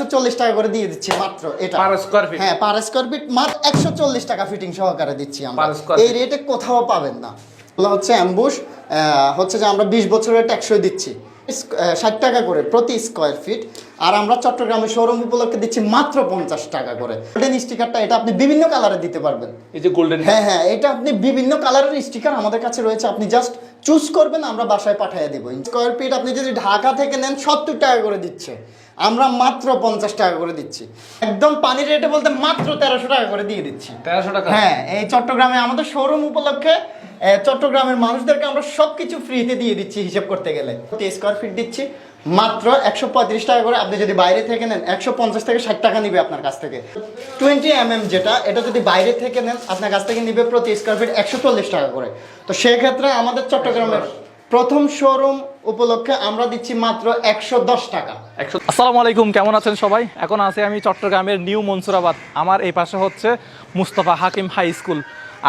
একশো চল্লিশ টাকা করে দিয়ে দিচ্ছি মাত্র এটা। পার স্কোয়ার ফিট হ্যাঁ পার স্কোয়ার ফিট মাত্র একশো চল্লিশ টাকা ফিটিং সহকারে দিচ্ছি আমরা। এই রেটে কোথাও পাবেন না। হচ্ছে অ্যাম্বুশ হচ্ছে যে আমরা বিশ বছরের ট্যাক্সই দিচ্ছি। ষাট টাকা করে প্রতি স্কোয়ার ফিট আর আমরা চট্টগ্রামের শোরুম উপলক্ষে দিচ্ছি মাত্র পঞ্চাশ টাকা করে। গোল্ডেন স্টিকারটা এটা আপনি বিভিন্ন কালারে দিতে পারবেন। এই যে গোল্ডেন হ্যাঁ হ্যাঁ এটা আপনি বিভিন্ন কালারের স্টিকার আমাদের কাছে রয়েছে। আপনি জাস্ট চুজ করবেন আমরা বাসায় পাঠিয়ে দেবো। স্কোয়ার ফিট আপনি যদি ঢাকা থেকে নেন সত্তর টাকা করে দিচ্ছে। আমরা মাত্র পঞ্চাশ টাকা করে দিচ্ছি। একদম পানির রেটে বলতে মাত্র তেরোশো টাকা করে দিয়ে দিচ্ছি। তেরোশো টাকা? হ্যাঁ এই চট্টগ্রামে আমাদের শোরুম উপলক্ষে চট্টগ্রামের মানুষদেরকে আমরা সব কিছু ফ্রিতে দিয়ে দিচ্ছি হিসেব করতে গেলে। প্রতি স্কোয়ার ফিট দিচ্ছি মাত্র একশো পঁয়ত্রিশ টাকা করে। আপনি যদি বাইরে থেকে নেন একশো পঞ্চাশ থেকে ষাট টাকা নিবে আপনার কাছ থেকে। টোয়েন্টি এম এম যেটা এটা যদি বাইরে থেকে নেন আপনার কাছ থেকে নিবে প্রতি স্কোয়ার ফিট একশো চল্লিশ টাকা করে। তো সেক্ষেত্রে আমাদের চট্টগ্রামের প্রথম শোরুম উপলক্ষে আমরা দিচ্ছি মাত্র একশো দশ টাকা। আসসালামু আলাইকুম, কেমন আছেন সবাই? এখন আছি আমি চট্টগ্রামের নিউ মনসুরাবাদ। আমার এই পাশে হচ্ছে মুস্তফা হাকিম হাই স্কুল।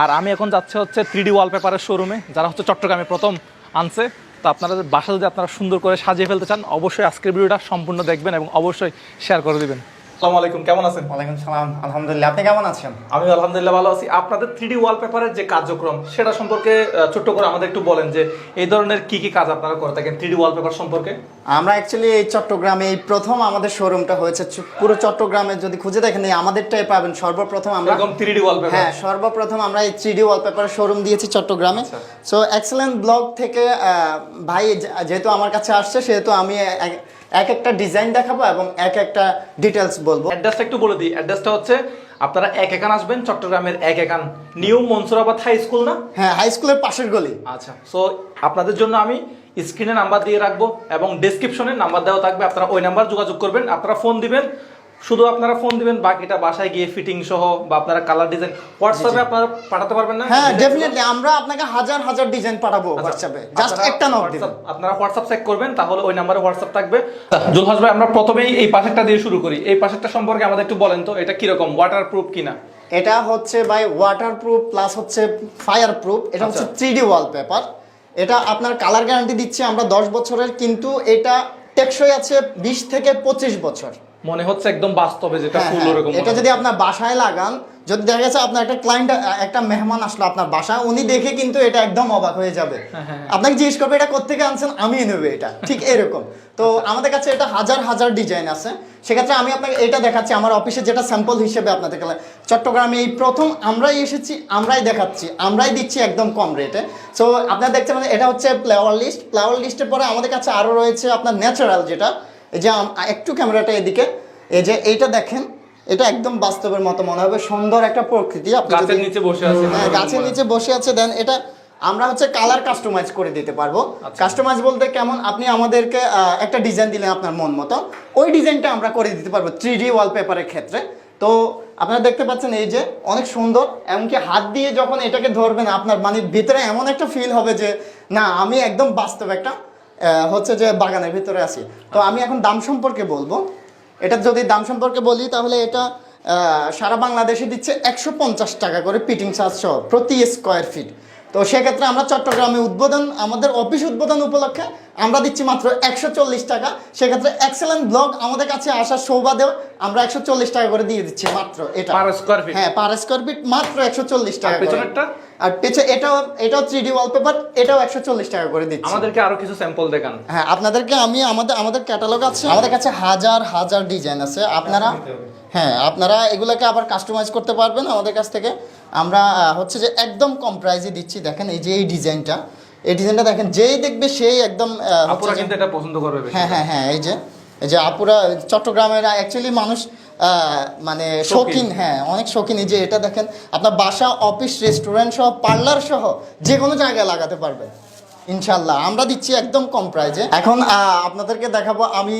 আর আমি এখন যাচ্ছে হচ্ছে থ্রিডি ওয়ালপেপারের শোরুমে যারা হচ্ছে চট্টগ্রামে প্রথম আনছে। তো আপনারা বাসা যদি আপনারা সুন্দর করে সাজিয়ে ফেলতে চান, অবশ্যই আজকের ভিডিওটা সম্পূর্ণ দেখবেন এবং অবশ্যই শেয়ার করে দিবেন। আসসালামু আলাইকুম কেমন আছেন? ওয়ালাইকুম সালাম আলহামদুলিল্লাহ আপনি কেমন আছেন? আমি আলহামদুলিল্লাহ ভালো আছি। আপনাদের থ্রি ওয়ালপেপারের যে কার্যক্রম সেটা সম্পর্কে ছোট্ট করে আমাদের একটু বলেন যে এই ধরনের কি কি কাজ আপনারা করে থাকেন থ্রি ওয়ালপেপার সম্পর্কে? আমরা অ্যাকচুয়ালি এই চট্টগ্রামে এই প্রথম আমাদের শোরুমটা হয়েছে। পুরো চট্টগ্রামে যদি খুঁজে দেখেন এই আমাদেরটাই পাবেন। সর্বপ্রথম আমরা এরকম থ্রি ওয়ালপেপার হ্যাঁ সর্বপ্রথম আমরা এই থ্রি ওয়ালপেপার শোরুম দিয়েছি চট্টগ্রামে। সো এক্সেলেন্ট ব্লগ থেকে ভাই যেহেতু আমার কাছে আসছে সেহেতু আমি এক- এক একটা ডিজাইন দেখাবো এবং এক একটা ডিটেলস বলব অ্যাড্রেসটা একটু বলে দিই। অ্যাড্রেসটা হচ্ছে আপনারা এক একান আসবেন চট্টগ্রামের এক একান। নিউ মনসুরাবাদ হাই স্কুল না? হ্যাঁ হাই স্কুলের পাশের গলি। আচ্ছা সো আপনাদের জন্য আমি স্ক্রিনে নাম্বার দিয়ে রাখব এবং ডিসক্রিপশনে নাম্বার দেওয়া থাকবে। আপনারা ওই নাম্বার যোগাযোগ করবেন আপনারা ফোন দিবেন শুধু আপনারা ফোন দিবেন বাকিটা বাসায় গিয়ে ফিটিং সহ বা আপনারা কালার ডিজাইন হোয়াটসঅ্যাপে আপনারা পাঠাতে পারবেন না? হ্যাঁ? ডেফিনেটলি আমরা আপনাকে হাজার হাজার ডিজাইন পাঠাবো আচ্ছা, হোয়াটসঅ্যাপে জাস্ট একটা নক দিবেন। আপনারা হোয়াটসঅ্যাপ চেক করবেন তাহলে ওই নাম্বারে হোয়াটসঅ্যাপ থাকবে। জুলহাস ভাই আমরা প্রথমেই এই পাশেরটা দিয়ে শুরু করি। এই পাশেরটা সম্পর্কে আমাদের একটু বলেন তো এটা কীরকম? ওয়াটার প্রুফ কিনা? এটা হচ্ছে ভাই ওয়াটারপ্রুফ প্লাস হচ্ছে ফায়ারপ্রুফ এটা হচ্ছে আচ্ছা। থ্রি ডি ওয়ালপেপার এটা আপনার কালার গ্যারান্টি দিচ্ছি আমরা দশ বছরের কিন্তু এটা টেকসই আছে বিশ থেকে পঁচিশ বছর। মনে হচ্ছে একদম বাস্তবে যেটা হ্যাঁ, ফুল হ্যাঁ। ওরকম এটা যদি আপনার বাসায় লাগান যদি দেখা গেছে আপনার একটা ক্লায়েন্ট একটা মেহমান আসলো আপনার বাসায় উনি দেখে কিন্তু এটা একদম অবাক হয়ে যাবে। হ্যাঁ, হ্যাঁ। আপনাকে জিজ্ঞেস করবে এটা কোথেকে আনছেন? আমি নেবে এটা। ঠিক এরকম। তো। আমাদের কাছে এটা হাজার হাজার ডিজাইন আছে। সেক্ষেত্রে আমি আপনাকে এটা দেখাচ্ছি আমার অফিসে যেটা স্যাম্পল হিসেবে আপনাদেরকে চট্টগ্রামে এই প্রথম আমরাই এসেছি আমরাই দেখাচ্ছি আমরাই দিচ্ছি একদম কম রেটে সো আপনারা দেখছেন পারেন এটা হচ্ছে ফ্লাওয়ার লিস্ট ফ্লাওয়ার লিস্টের পরে আমাদের কাছে আরও রয়েছে আপনার ন্যাচারাল যেটা। এই যে একটু ক্যামেরাটা এদিকে। এই যে এইটা দেখেন এটা একদম বাস্তবের মতো মনে হবে সুন্দর একটা প্রকৃতি। আপনি গাছের নিচে বসে আছে হ্যাঁ, গাছের নিচে বসে আছে দেন এটা আমরা হচ্ছে কালার কাস্টমাইজ করে দিতে পারব। আচ্ছা। কাস্টমাইজ বলতে কেমন আপনি আমাদেরকে একটা ডিজাইন দিলেন আপনার মন মতো। ওই ডিজাইনটা আমরা করে দিতে পারব থ্রি ডি ওয়ালপেপারের ক্ষেত্রে। তো আপনারা দেখতে পাচ্ছেন এই যে অনেক সুন্দর এমনকি হাত দিয়ে যখন এটাকে ধরবেন আপনার মানে ভিতরে এমন একটা ফিল হবে যে না আমি একদম বাস্তব একটা হচ্ছে যে বাগানের ভিতরে আছি। তো আমি এখন দাম সম্পর্কে বলব। এটা যদি দাম সম্পর্কে বলি তাহলে এটা সারা বাংলাদেশে দিচ্ছে একশো পঞ্চাশ টাকা করে পিটিং চার্জ সহ প্রতি স্কোয়ার ফিট তো সেক্ষেত্রে আমরা চট্টগ্রামে উদ্বোধন আমাদের অফিস উদ্বোধন উপলক্ষে আমরা দিচ্ছি মাত্র একশো চল্লিশ টাকা। সেক্ষেত্রে এক্সেলেন্ট ব্লগ আমাদের কাছে আসার সৌবাদেও আমরা একশো চল্লিশ টাকা করে দিয়ে দিচ্ছি মাত্র এটা? হ্যাঁ পার স্কোয়ার ফিট মাত্র একশো চল্লিশ টাকা? আর পেছনে এটাও এটাও থ্রি ডি ওয়ালপেপার এটাও একশো চল্লিশ টাকা করে দিচ্ছি। আমাদেরকে আরও কিছু স্যাম্পল দেখান। হ্যাঁ আপনাদেরকে আমি আমাদের আমাদের ক্যাটালগ আছে। আমাদের কাছে হাজার হাজার ডিজাইন আছে। আপনারা হ্যাঁ আপনারা এগুলোকে আবার কাস্টমাইজ করতে পারবেন আমাদের কাছ থেকে। আমরা হচ্ছে যে একদম কম প্রাইসে দিচ্ছি। দেখেন এই যে এই ডিজাইনটা এই ডিজাইনটা দেখেন যেই দেখবে সেই একদম আপুরা কিন্তু এটা পছন্দ করবে হ্যাঁ হ্যাঁ হ্যাঁ এই যে এই যে আপুরা চট্টগ্রামের অ্যাকচুয়ালি মানুষ মানে শৌখিন। হ্যাঁ অনেক শৌখিন। এই যে এটা দেখেন আপনার বাসা অফিস রেস্টুরেন্ট সহ পার্লার সহ যে কোনো জায়গায় লাগাতে পারবেন। ইনশাল্লাহ আমরা দিচ্ছি একদম কম প্রাইজে এখন আপনাদেরকে দেখাবো আমি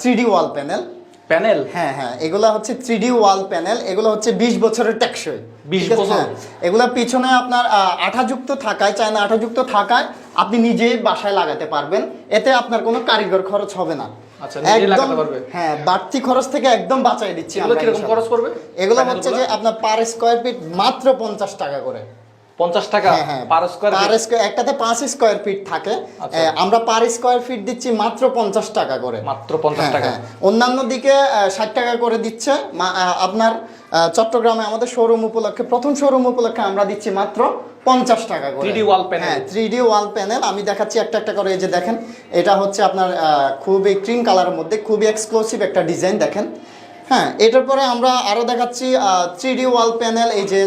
three D wall panel panel? হ্যাঁ হ্যাঁ এগুলো হচ্ছে থ্রি ডি ওয়াল প্যানেল এগুলো হচ্ছে বিশ বছরের টেকসই। 20 ঠিক আছে? বছর? হ্যাঁ এগুলো পিছনে আপনার আঠাযুক্ত থাকায় চায়না আঠাযুক্ত থাকায় আপনি নিজেই বাসায় লাগাতে পারবেন। এতে আপনার কোনো কারিগর খরচ হবে না। আচ্ছা? হ্যাঁ বাড়তি খরচ থেকে একদম বাঁচাই দিচ্ছি এগুলো আমরা কীরকম ইনশাল্লাহ। খরচ পড়বে? এগুলো হচ্ছে যে আপনার পার স্কোয়ার ফিট মাত্র পঞ্চাশ টাকা করে। পঞ্চাশ টাকা? হ্যাঁ হ্যাঁ পার স্কোয়ার পার স্কোয়ার একটাতে পাঁচ স্কোয়ার ফিট থাকে। আচ্ছা। আমরা পার স্কোয়ার ফিট দিচ্ছি মাত্র পঞ্চাশ টাকা করে। মাত্র পঞ্চাশ টাকা। অন্যান্য দিকে ষাট টাকা করে দিচ্ছে। আপনার চট্টগ্রামে আমাদের শোরুম উপলক্ষে প্রথম শোরুম উপলক্ষে আমরা দিচ্ছি মাত্র পঞ্চাশ টাকা করে। 3D wall panel। হ্যাঁ থ্রি ডি ওয়াল প্যানেল আমি দেখাচ্ছি একটা একটা করে এই যে দেখেন এটা হচ্ছে আপনার খুবই ক্রিম কালারের মধ্যে খুবই এক্সক্লুসিভ একটা ডিজাইন দেখেন। হ্যাঁ এটার পরে আমরা আরও দেখাচ্ছি থ্রি ডি ওয়াল প্যানেল এই যে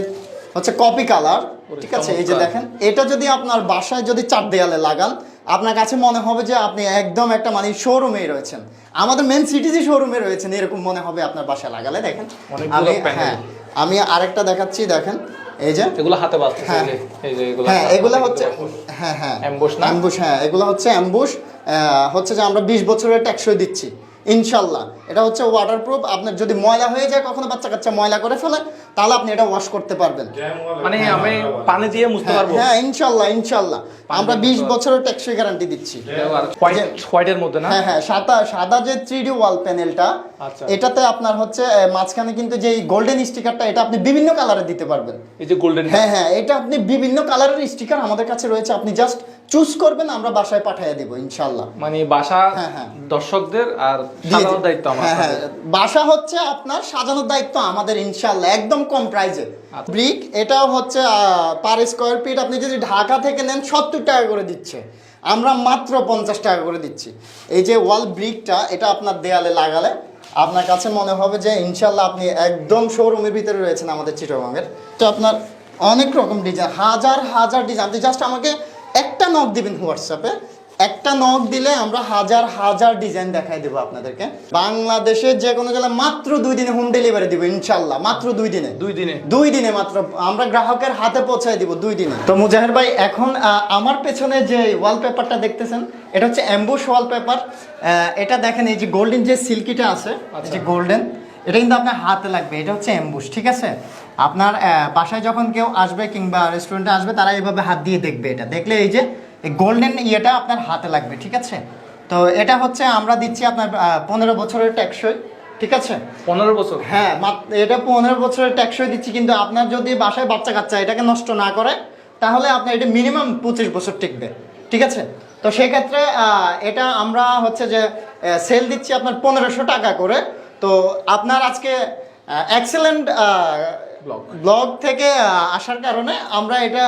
হচ্ছে কপি কালার ঠিক আছে? এই যে দেখেন এটা যদি আপনার বাসায় যদি চার দেয়ালে লাগান আপনার কাছে মনে হবে যে আপনি একদম একটা মানে শোরুমেই রয়েছেন। আমাদের মেন সিটিজি শোরুমে রয়েছেন এরকম মনে হবে আপনার বাসায় লাগালে দেখেন। আমি হ্যাঁ আমি আরেকটা দেখাচ্ছি দেখেন। এই যে? এগুলো হাতে বাঁচতেছে হ্যাঁ। এই যে- এগুলো হ্যাঁ এগুলো হচ্ছে হ্যাঁ হ্যাঁ। অ্যাম্বুশ না? অ্যাম্বুশ হ্যাঁ এগুলো হচ্ছে অ্যাম্বুশ হচ্ছে যে আমরা বিশ বছরের ট্যাক্সই দিচ্ছি। ইনশাল্লাহ। এটা হচ্ছে ওয়াটারপ্রুফ আপনার যদি ময়লা হয়ে যায় কখনো বাচ্চা কাচ্চা ময়লা করে ফেলে তাহলে আপনি এটা ওয়াশ করতে পারবেন। মানে আমি পানি দিয়ে মুছতে হ্যাঁ, পারব? হ্যাঁ ইনশাল্লাহ ইনশাল্লাহ। আমরা দিয়ে বিশ মুছতে বছরের ট্যাক্সই গ্যারান্টি দিচ্ছি। হোয়াইট হোয়াইটের মধ্যে না? হ্যাঁ হ্যাঁ সাদা সাদা যে থ্রি ডি ওয়াল প্যানেলটা আচ্ছা। এটাতে আপনার হচ্ছে মাঝখানে কিন্তু যে গোল্ডেন স্টিকারটা এটা আপনি বিভিন্ন কালারে দিতে পারবেন। এই যে গোল্ডেন হ্যাঁ হ্যাঁ এটা আপনি বিভিন্ন কালারের স্টিকার আমাদের কাছে রয়েছে। আপনি জাস্ট চুজ করবেন আমরা বাসায় পাঠিয়ে দেবো ইনশাল্লাহ মানে বাসা হ্যাঁ, হ্যাঁ। দর্শকদের আর সাজানোর দায়িত্ব আমার হ্যাঁ। বাসা হচ্ছে আপনার সাজানোর দায়িত্ব আমাদের ইনশাল্লাহ একদম কম প্রাইজে। আচ্ছা। ব্রিক এটাও হচ্ছে পার স্কোয়ার ফিট আপনি যদি ঢাকা থেকে নেন সত্তর টাকা করে দিচ্ছে। আমরা মাত্র পঞ্চাশ টাকা করে দিচ্ছি। এই যে ওয়াল ব্রিকটা এটা আপনার দেয়ালে লাগালে আপনার কাছে মনে হবে যে ইনশাল্লাহ আপনি একদম শোরুমের ভিতরে রয়েছেন আমাদের চিটগাঙের তো আপনার অনেক রকম ডিজাইন হাজার হাজার ডিজাইন আপনি জাস্ট আমাকে একটা নক দিবেন হোয়াটসঅ্যাপে একটা নক দিলে আমরা হাজার হাজার ডিজাইন দেখাই দেবো আপনাদেরকে। বাংলাদেশের যে কোনো জেলায় মাত্র দুই দিনে হোম ডেলিভারি দিব ইনশাল্লাহ মাত্র দুই দিনে। দুই দিনে। দুই দিনে মাত্র। আমরা গ্রাহকের হাতে পৌঁছায় দিব দুই দিনে। তো মুজাহের ভাই এখন আমার পেছনে যে ওয়ালপেপারটা দেখতেছেন এটা হচ্ছে অ্যাম্বুশ ওয়ালপেপার এটা দেখেন এই যে গোল্ডেন যে সিল্কিটা আছে যে গোল্ডেন এটা কিন্তু আপনার হাতে লাগবে। এটা হচ্ছে অ্যাম্বুশ ঠিক আছে? আপনার বাসায় যখন কেউ আসবে কিংবা রেস্টুরেন্টে আসবে তারা এইভাবে হাত দিয়ে দেখবে এটা। দেখলে এই যে এই গোল্ডেন ইয়েটা আপনার হাতে লাগবে ঠিক আছে? তো এটা হচ্ছে আমরা দিচ্ছি আপনার পনেরো বছরের ট্যাক্সই ঠিক আছে? পনেরো বছর। হ্যাঁ এটা পনেরো বছরের ট্যাক্সই দিচ্ছি কিন্তু আপনার যদি বাসায় বাচ্চা কাচ্চা এটাকে নষ্ট না করে তাহলে আপনার এটা মিনিমাম পঁচিশ বছর টিকবে ঠিক আছে? তো সেক্ষেত্রে এটা আমরা হচ্ছে যে সেল দিচ্ছি আপনার পনেরোশো টাকা করে। তো আপনার আজকে এক্সেলেন্ট ব্লগ। থেকে আসার কারণে আমরা এটা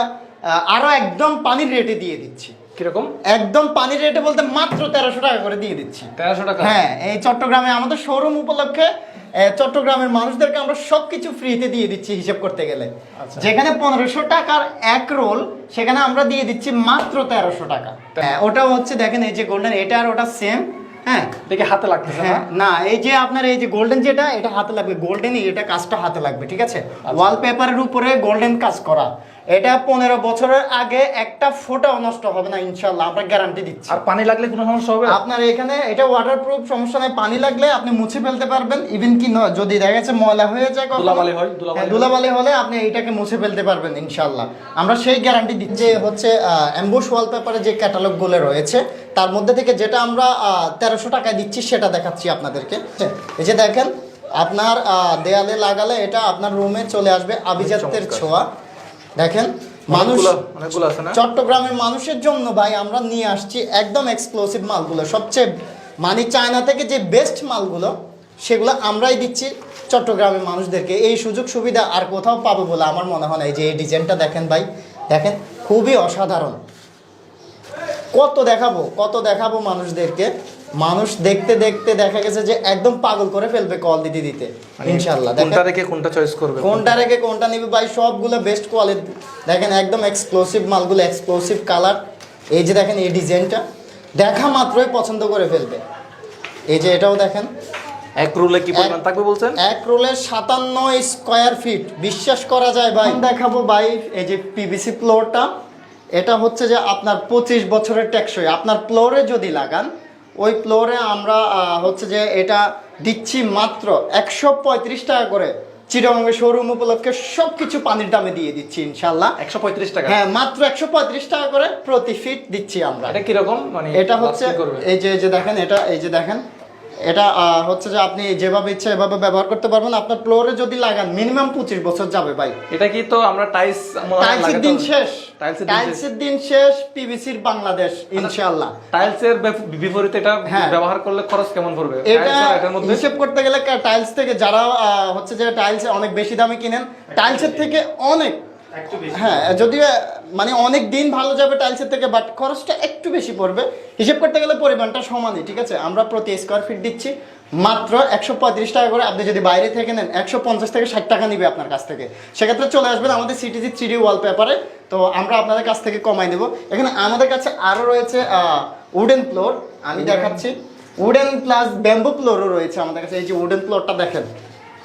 আরও একদম পানির রেটে দিয়ে দিচ্ছি। কীরকম? একদম পানির রেটে বলতে মাত্র তেরোশো টাকা করে দিয়ে দিচ্ছি। তেরোশো টাকা? হ্যাঁ এই চট্টগ্রামে আমাদের শোরুম উপলক্ষে চট্টগ্রামের মানুষদেরকে আমরা সবকিছু ফ্রিতে দিয়ে দিচ্ছি হিসেব করতে গেলে। আচ্ছা। যেখানে পনেরোশো টাকার এক রোল সেখানে আমরা দিয়ে দিচ্ছি মাত্র তেরোশো টাকা। হ্যাঁ ওটাও হচ্ছে দেখেন এই যে গোল্ডেন এটা আর ওটা সেম হ্যাঁ। দেখে হাতে লাগতেছে হ্যাঁ না? এই যে আপনার এই যে গোল্ডেন যেটা এটা হাতে লাগবে। গোল্ডেন এটা কাজটা হাতে লাগবে ঠিক আছে? ওয়ালপেপারের উপরে গোল্ডেন কাজ করা। এটা পনেরো বছরের আগে একটা ফোটাও নষ্ট হবে না ইনশাল্লাহ আমরা গ্যারান্টি দিচ্ছি। আর পানি লাগলে কোনো সমস্যা হবে আপনার এখানে এটা ওয়াটারপ্রুফ সমস্যা নেই। পানি লাগলে আপনি মুছে ফেলতে পারবেন ইভেন কি নয় যদি দেখা যাচ্ছে ময়লা হয়ে যায় ধুলাবালি হয়, ধুলাবালি হ্যাঁ। ধুলাবালি হলে আপনি এইটাকে মুছে ফেলতে পারবেন ইনশাল্লাহ আমরা সেই গ্যারান্টি দিচ্ছি। হচ্ছে অ্যাম্বুশ ওয়ালপেপারে যে ক্যাটালগুলো রয়েছে তার মধ্যে থেকে যেটা আমরা তেরোশো টাকায় দিচ্ছি সেটা দেখাচ্ছি আপনাদেরকে। এই যে দেখেন আপনার আহ, দেয়ালে লাগালে এটা আপনার রুমে চলে আসবে আভিজাত্যের ছোঁয়া। দেখেন মানুষ চট্টগ্রামের মানুষের জন্য ভাই আমরা নিয়ে আসছি একদম এক্সক্লুসিভ মালগুলো। সবচেয়ে মানে চায়না থেকে যে বেস্ট মালগুলো সেগুলো আমরাই দিচ্ছি চট্টগ্রামের মানুষদেরকে। এই সুযোগ সুবিধা আর কোথাও পাবো বলে আমার মনে হয় না। এই যে এই ডিজাইনটা দেখেন ভাই দেখেন খুবই অসাধারণ। কত দেখাবো কত দেখাবো মানুষদেরকে? মানুষ দেখতে দেখতে দেখা গেছে যে একদম পাগল করে ফেলবে কল দিতে দিতে। ইনশাল্লাহ দেখেন কোনটা রেখে কোনটা চয়েস করবে? কোনটা রেখে কোনটা নিবে? ভাই সবগুলো বেস্ট কোয়ালিটি দেখেন একদম এক্সক্লুসিভ মালগুলো এক্সক্লুসিভ কালার এই যে দেখেন এই ডিজাইনটা দেখা মাত্রই পছন্দ করে ফেলবে। এই যে এটাও দেখেন। এক রুলে কি পরিমাণ থাকবে বলছেন? এক রোলের সাতান্ন স্কোয়ার ফিট বিশ্বাস করা যায় ভাই। দেখাবো ভাই এই যে পিভিসি ফ্লোরটা এটা হচ্ছে যে আপনার পঁচিশ বছরের টেকসই। আপনার ফ্লোরে যদি লাগান ওই ফ্লোরে আমরা হচ্ছে যে এটা দিচ্ছি মাত্র একশো পঁয়ত্রিশ টাকা করে। চিরঙ্গের শোরুম উপলক্ষে সব কিছু পানির দামে দিয়ে দিচ্ছি ইনশাল্লাহ একশো পঁয়ত্রিশ টাকা? হ্যাঁ মাত্র একশো পঁয়ত্রিশ টাকা করে প্রতি ফিট দিচ্ছি আমরা। এটা কীরকম? মানে এটা হচ্ছে এই যে এই যে দেখেন এটা এই যে দেখেন এটা হচ্ছে যে আপনি যেভাবে ইচ্ছা এভাবে ব্যবহার করতে পারবেন। আপনার ফ্লোরে যদি লাগান মিনিমাম পঁচিশ বছর যাবে ভাই। এটা কি তো আমরা টাইলস টাইলসের দিন শেষ। টাইলসের দিন শেষ। টাইলসের দিন শেষ পিভিসির বাংলাদেশ ইনশাআল্লাহ। টাইলসের বিপরীতে এটা হ্যাঁ। ব্যবহার করলে খরচ কেমন পড়বে? এটা হিসেব করতে গেলে টাইলস থেকে যারা হচ্ছে যে টাইলস অনেক বেশি দামে কিনেন টাইলসের থেকে অনেক হ্যাঁ যদিও মানে অনেক দিন ভালো যাবে টাইলসের থেকে বাট খরচটা একটু বেশি পড়বে। হিসেব করতে গেলে পরিমাণটা সমানই ঠিক আছে? আমরা প্রতি স্কোয়ার ফিট দিচ্ছি মাত্র একশো পঁয়ত্রিশ টাকা করে। আপনি যদি বাইরে থেকে নেন একশো পঞ্চাশ থেকে ষাট টাকা নিবে আপনার কাছ থেকে। সেক্ষেত্রে চলে আসবেন আমাদের সিটিজি থ্রি ডি ওয়ালপেপারে তো আমরা আপনাদের কাছ থেকে কমাই দেবো। এখানে আমাদের কাছে আরও রয়েছে উডেন ফ্লোর আমি দেখাচ্ছি। উডেন প্লাস ব্যাম্বু ফ্লোরও রয়েছে আমাদের কাছে। এই যে উডেন ফ্লোরটা দেখেন।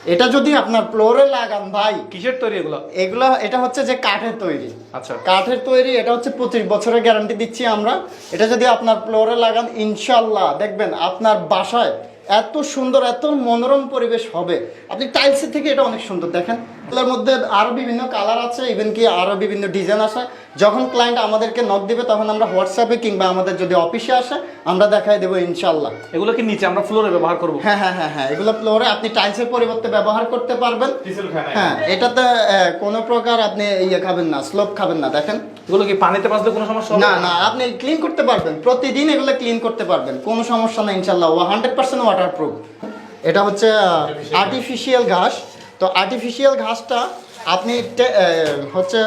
এটা যদি আপনার ফ্লোরে লাগান ভাই কিসের তৈরি এগুলো? এগুলো এটা হচ্ছে যে কাঠের তৈরি। আচ্ছা। কাঠের তৈরি এটা হচ্ছে পঁচিশ বছরের গ্যারান্টি দিচ্ছি আমরা। এটা যদি আপনার ফ্লোরে লাগান ইনশাল্লাহ দেখবেন আপনার বাসায় এত সুন্দর এত মনোরম পরিবেশ হবে। আপনি টাইলসের থেকে এটা অনেক সুন্দর দেখেন। এগুলোর মধ্যে আরও বিভিন্ন কালার আছে ইভেন কি আরও বিভিন্ন ডিজাইন আসে যখন ক্লায়েন্ট আমাদেরকে নক দিবে তখন আমরা হোয়াটসঅ্যাপে কিংবা আমাদের যদি অফিসে আসে আমরা দেখাই দেবো ইনশাল্লাহ এগুলো কি নিচে আমরা ফ্লোরে ব্যবহার করব? হ্যাঁ হ্যাঁ হ্যাঁ হ্যাঁ এগুলো ফ্লোরে আপনি টাইলসের পরিবর্তে ব্যবহার করতে পারবেন। হ্যাঁ এটাতে কোনো প্রকার আপনি ইয়ে খাবেন না স্লোপ খাবেন না দেখেন। এগুলো কি পানিতে পাসলে কোনো সমস্যা না না আপনি ক্লিন করতে পারবেন। প্রতিদিন এগুলো ক্লিন করতে পারবেন। কোনো সমস্যা না ইনশাল্লাহ হান্ড্রেড পার্সেন্ট ওয়াটার প্রুফ এটা হচ্ছে আর্টিফিশিয়াল ঘাস। তো আর্টিফিশিয়াল ঘাসটা আপনি হচ্ছে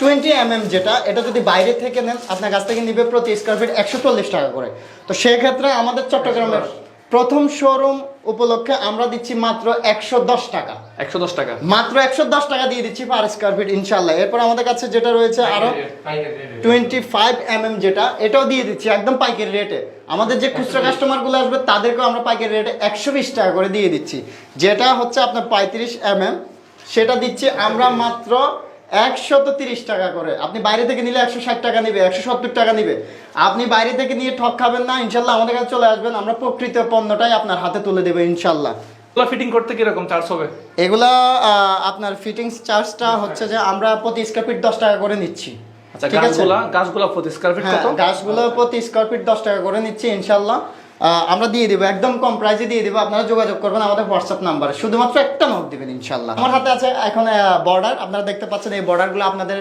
টোয়েন্টি এম যেটা এটা যদি বাইরে থেকে নেন আপনার কাছ থেকে নিবে প্রতি স্কোয়ার ফিট একশো চল্লিশ টাকা করে। তো সেক্ষেত্রে আমাদের চট্টগ্রামের প্রথম শোরুম উপলক্ষে আমরা দিচ্ছি মাত্র একশো দশ টাকা। একশো দশ টাকা। মাত্র একশো দশ টাকা দিয়ে দিচ্ছি পার স্কোয়ার ফিট ইনশাল্লাহ এরপর আমাদের কাছে যেটা রয়েছে আরও টোয়েন্টি ফাইভ এম যেটা এটাও দিয়ে দিচ্ছি একদম পাইকারি রেটে আমাদের যে খুচরা কাস্টমারগুলো আসবে তাদেরকেও আমরা পাইকারি রেটে একশো বিশ টাকা করে দিয়ে দিচ্ছি। যেটা হচ্ছে আপনার পঁয়ত্রিশ এম সেটা দিচ্ছি আমরা মাত্র একশত তিরিশ টাকা করে। আপনি বাইরে থেকে নিলে একশো ষাট টাকা নিবে একশো সত্তর টাকা নিবে। আপনি বাইরে থেকে নিয়ে ঠক খাবেন না ইনশাল্লাহ আমাদের কাছে চলে আসবেন। আমরা প্রকৃত পণ্যটাই আপনার হাতে তুলে দেবো ইনশাল্লাহ এগুলো ফিটিং করতে কীরকম চার্জ হবে? এগুলা আপনার ফিটিংস চার্জটা হচ্ছে যে আমরা প্রতি স্কোয়ার ফিট দশ টাকা করে নিচ্ছি। আচ্ছা গাছগুলা গাছগুলা প্রতি স্কোয়ার ফিট কত? গাছগুলো প্রতি স্কোয়ার ফিট দশ টাকা করে নিচ্ছি ইনশাল্লাহ আহ, আমরা দিয়ে দেবো একদম কম প্রাইসে দিয়ে দেবো। আপনারা যোগাযোগ করবেন আমাদের হোয়াটসঅ্যাপ নাম্বারে শুধুমাত্র একটা নোট দিবেন ইনশাল্লাহ আমার হাতে আছে এখন বর্ডার আপনারা দেখতে পাচ্ছেন এই বর্ডারগুলো আপনাদের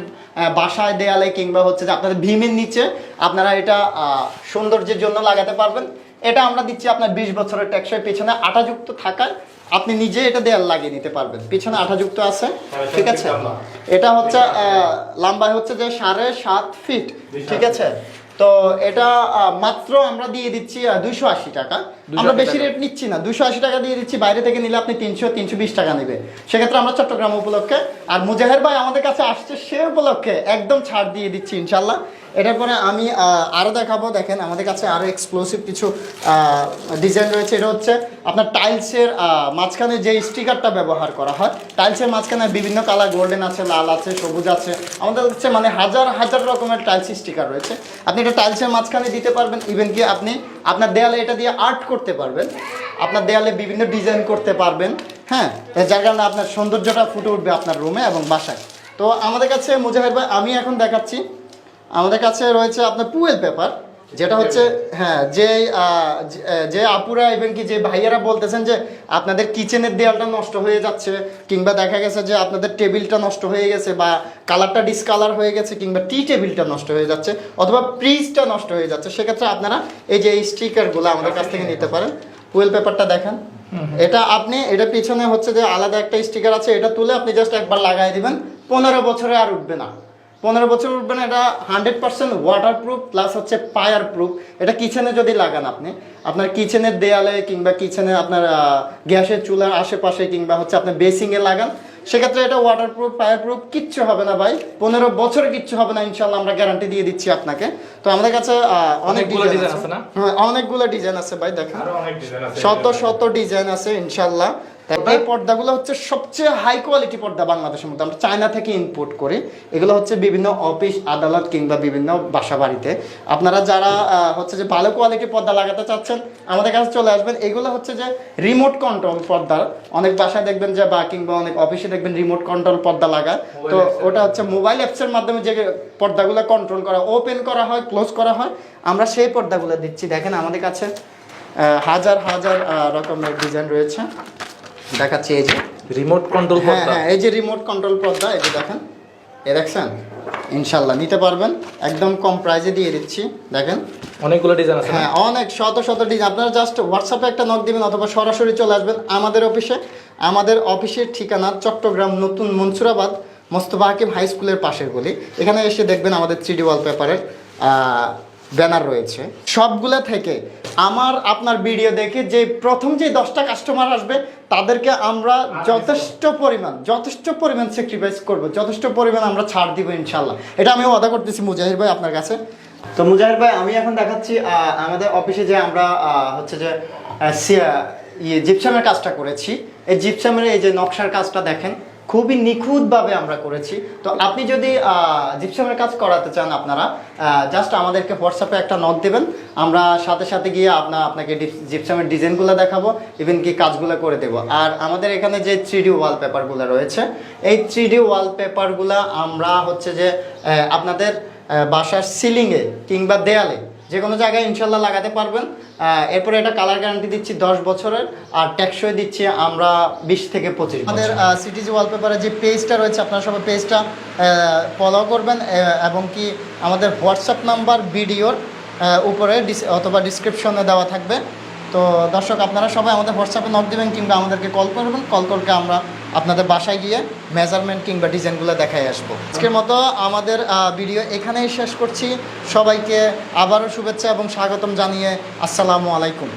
বাসায় দেয়ালে কিংবা হচ্ছে যে আপনাদের ভীমের নিচে আপনারা এটা আহ, সৌন্দর্যের জন্য লাগাতে পারবেন। এটা আমরা দিচ্ছি আপনার বিশ বছরের ট্যাক্সের পিছনে আটাযুক্ত থাকায় আপনি নিজে এটা দেয়াল লাগিয়ে নিতে পারবেন। পিছনে আঠাযুক্ত আছে ঠিক আছে? এটা হচ্ছে আহ, লম্বায় হচ্ছে যে সাড়ে সাত ফিট ঠিক আছে? তো এটা মাত্র আমরা দিয়ে দিচ্ছি দুইশো আশি টাকা। আমরা 280 বেশি রেট নিচ্ছি না দুশো আশি টাকা দিয়ে দিচ্ছি বাইরে থেকে নিলে আপনি তিনশো তিনশো বিশ টাকা নেবে। সেক্ষেত্রে আমরা চট্টগ্রাম উপলক্ষে আর মুজাহের ভাই আমাদের কাছে আসছে সে উপলক্ষে একদম ছাড় দিয়ে দিচ্ছি ইনশাল্লাহ এটার পরে আমি আহ, আরও দেখাবো দেখেন আমাদের কাছে আরও এক্সক্লুসিভ কিছু ডিজাইন রয়েছে। এটা হচ্ছে আপনার টাইলসের মাঝখানে যে স্টিকারটা ব্যবহার করা হয় টাইলসের মাঝখানে বিভিন্ন কালার গোল্ডেন আছে লাল আছে সবুজ আছে। আমাদের হচ্ছে মানে হাজার হাজার রকমের টাইলস স্টিকার রয়েছে। আপনি এটা টাইলসের মাঝখানে দিতে পারবেন ইভেন কি আপনি আপনার দেয়ালে এটা দিয়ে আর্ট করতে পারবেন। আপনার দেয়ালে বিভিন্ন ডিজাইন করতে পারবেন। হ্যাঁ যার কারণে আপনার সৌন্দর্যটা ফুটে উঠবে আপনার রুমে এবং বাসায়। তো আমাদের কাছে মুজাহির ভাই, আমি এখন দেখাচ্ছি। আমাদের কাছে রয়েছে আপনার পুয়েল পেপার যেটা হচ্ছে হ্যাঁ যে যে- আপুরা এবং কি যে ভাইয়ারা বলতেছেন যে আপনাদের কিচেনের দেয়ালটা নষ্ট হয়ে যাচ্ছে কিংবা দেখা গেছে যে আপনাদের টেবিলটা নষ্ট হয়ে গেছে বা কালারটা ডিসকালার হয়ে গেছে কিংবা টি টেবিলটা নষ্ট হয়ে যাচ্ছে অথবা ফ্রিজটা নষ্ট হয়ে যাচ্ছে সেক্ষেত্রে আপনারা এই যে এই স্টিকারগুলো আমাদের কাছ থেকে নিতে পারেন। পুয়েল পেপারটা দেখেন। এটা আপনি এটা পিছনে হচ্ছে যে আলাদা একটা স্টিকার আছে এটা তুলে আপনি জাস্ট একবার লাগাই দিবেন পনেরো বছরে আর উঠবে না। পনেরো বছর উঠবে না এটা hundred percent waterproof plus হচ্ছে ফায়ার প্রুফ এটা কিচেনে যদি লাগান আপনি আপনার কিচেনের দেয়ালে কিংবা কিচেনে আপনার গ্যাসের চুলার আশেপাশে কিংবা হচ্ছে আপনার বেসিংয়ে লাগান সেক্ষেত্রে এটা ওয়াটার প্রুফ ফায়ার প্রুফ কিচ্ছু হবে না ভাই। পনেরো বছরে কিচ্ছু হবে না ইনশাল্লাহ আমরা গ্যারান্টি দিয়ে দিচ্ছি আপনাকে। তো আমাদের কাছে অনেক অনেকগুলো ডিজাইন আছে। না? হ্যাঁ অনেকগুলো ডিজাইন আছে ভাই দেখেন। শত শত ডিজাইন আছে ইনশাল্লাহ এই পর্দাগুলো হচ্ছে সবচেয়ে হাই কোয়ালিটি পর্দা বাংলাদেশের মধ্যে। আমরা চায়না থেকে ইম্পোর্ট করি। এগুলো হচ্ছে বিভিন্ন অফিস আদালত কিংবা বিভিন্ন বাসা বাড়িতে আপনারা যারা হচ্ছে যে ভালো কোয়ালিটি পর্দা লাগাতে চাচ্ছেন আমাদের কাছে চলে আসবেন। এগুলো হচ্ছে যে রিমোট কন্ট্রোল পর্দা। অনেক বাসায় দেখবেন যে বা কিংবা অনেক অফিসে দেখবেন রিমোট কন্ট্রোল পর্দা লাগা তো ওটা হচ্ছে মোবাইল অ্যাপসের মাধ্যমে যে পর্দাগুলো কন্ট্রোল করা ওপেন করা হয় ক্লোজ করা হয়। আমরা সেই পর্দাগুলো দিচ্ছি। দেখেন আমাদের কাছে হাজার হাজার রকমের ডিজাইন রয়েছে। দেখাচ্ছি এই যে রিমোট কন্ট্রোল হ্যাঁ হ্যাঁ এই যে রিমোট কন্ট্রোল পর্দা এই যে দেখেন এ দেখছেন ইনশাল্লাহ নিতে পারবেন। একদম কম প্রাইজে দিয়ে দিচ্ছি দেখেন। অনেকগুলো ডিজাইন আছে হ্যাঁ অনেক শত শত ডিজাইন আপনারা জাস্ট হোয়াটসঅ্যাপে একটা নক দিবেন অথবা সরাসরি চলে আসবেন আমাদের অফিসে আমাদের অফিসের ঠিকানা চট্টগ্রাম নতুন মনসুরাবাদ মোস্তফা হাকিম হাই স্কুলের পাশের গলি। এখানে এসে দেখবেন আমাদের থ্রিডি ওয়ালপেপারের ব্যানার রয়েছে। সবগুলা থেকে আমার, আপনার ভিডিও দেখে যে প্রথম যে দশটা কাস্টমার আসবে, তাদেরকে আমরা যথেষ্ট পরিমাণ যথেষ্ট পরিমাণ স্যাক্রিফাইস করব, যথেষ্ট পরিমাণ আমরা ছাড় দিব ইনশাল্লাহ এটা আমি ওয়াদা করতেছি মুজাহির ভাই আপনার কাছে। তো মুজাহির ভাই, আমি এখন দেখাচ্ছি আমাদের অফিসে যে আমরা হচ্ছে যে ইয়ে জিপসামের কাজটা করেছি। এই জিপসামের এই যে নকশার কাজটা দেখেন। খুবই নিখুঁতভাবে আমরা করেছি। তো আপনি যদি জিপসামের কাজ করাতে চান আপনারা জাস্ট আমাদেরকে হোয়াটসঅ্যাপে একটা নক দেবেন। আমরা সাথে সাথে গিয়ে আপনার আপনাকে জিপসামের ডিজাইনগুলো দেখাবো ইভেন কি কাজগুলো করে দেবো। আর আমাদের এখানে যে থ্রি ডি ওয়ালপেপারগুলো রয়েছে, এই থ্রি ডি ওয়ালপেপারগুলো আমরা হচ্ছে যে আপনাদের বাসার সিলিংয়ে কিংবা দেয়ালে যে কোনো জায়গায় ইনশাল্লাহ লাগাতে পারবেন। এরপরে এটা কালার গ্যারান্টি দিচ্ছি দশ বছরের আর ট্যাক্সই দিচ্ছি আমরা বিশ থেকে পঁচিশ আমাদের সিটিজি ওয়ালপেপারের যে পেজটা রয়েছে আপনারা সবাই পেজটা ফলো করবেন এবং কি আমাদের হোয়াটসঅ্যাপ নাম্বার ভিডিওর উপরে অথবা ডিসক্রিপশনে দেওয়া থাকবে। তো দর্শক আপনারা সবাই আমাদের হোয়াটসঅ্যাপে নক দেবেন কিংবা আমাদেরকে কল করবেন। কল করলে আমরা আপনাদের বাসায় গিয়ে মেজারমেন্ট কিংবা ডিজাইনগুলো দেখাই আসব। আজকের মতো আমাদের ভিডিও এখানেই শেষ করছি। সবাইকে আবারও শুভেচ্ছা এবং স্বাগতম জানিয়ে আসসালামু আলাইকুম।